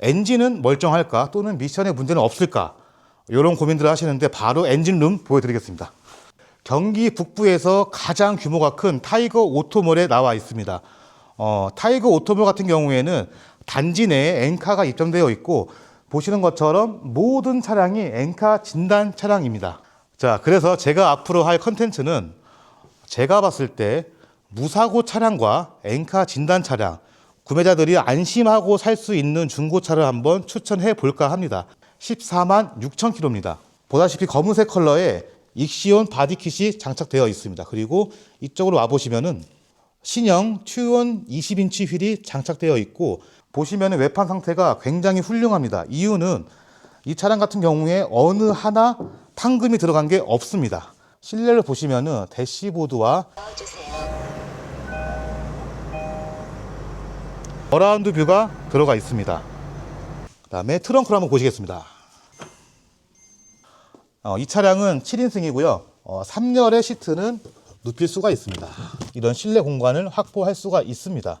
엔진은 멀쩡할까 또는 미션에 문제는 없을까 이런 고민들을 하시는데 바로 엔진룸 보여드리겠습니다. 경기 북부에서 가장 규모가 큰 타이거 오토몰에 나와 있습니다. 어, 타이거 오토몰 같은 경우에는 단지 내에 엔카가 입점되어 있고 보시는 것처럼 모든 차량이 엔카 진단 차량입니다. 자, 그래서 제가 앞으로 할 컨텐츠는 제가 봤을 때 무사고 차량과 엔카 진단 차량 구매자들이 안심하고 살 수 있는 중고차를 한번 추천해 볼까 합니다. 14만 6천 킬로입니다. 보다시피 검은색 컬러에 익시온 바디킷이 장착되어 있습니다. 그리고 이쪽으로 와 보시면은 신형 튜온 20인치 휠이 장착되어 있고 보시면 외판 상태가 굉장히 훌륭합니다. 이유는 이 차량 같은 경우에 어느 하나 탕금이 들어간 게 없습니다. 실내를 보시면은 대시보드와 어라운드 뷰가 들어가 있습니다. 그 다음에 트렁크를 한번 보시겠습니다. 어, 이 차량은 7인승이고요. 어, 3열의 시트는 눕힐 수가 있습니다. 이런 실내 공간을 확보할 수가 있습니다.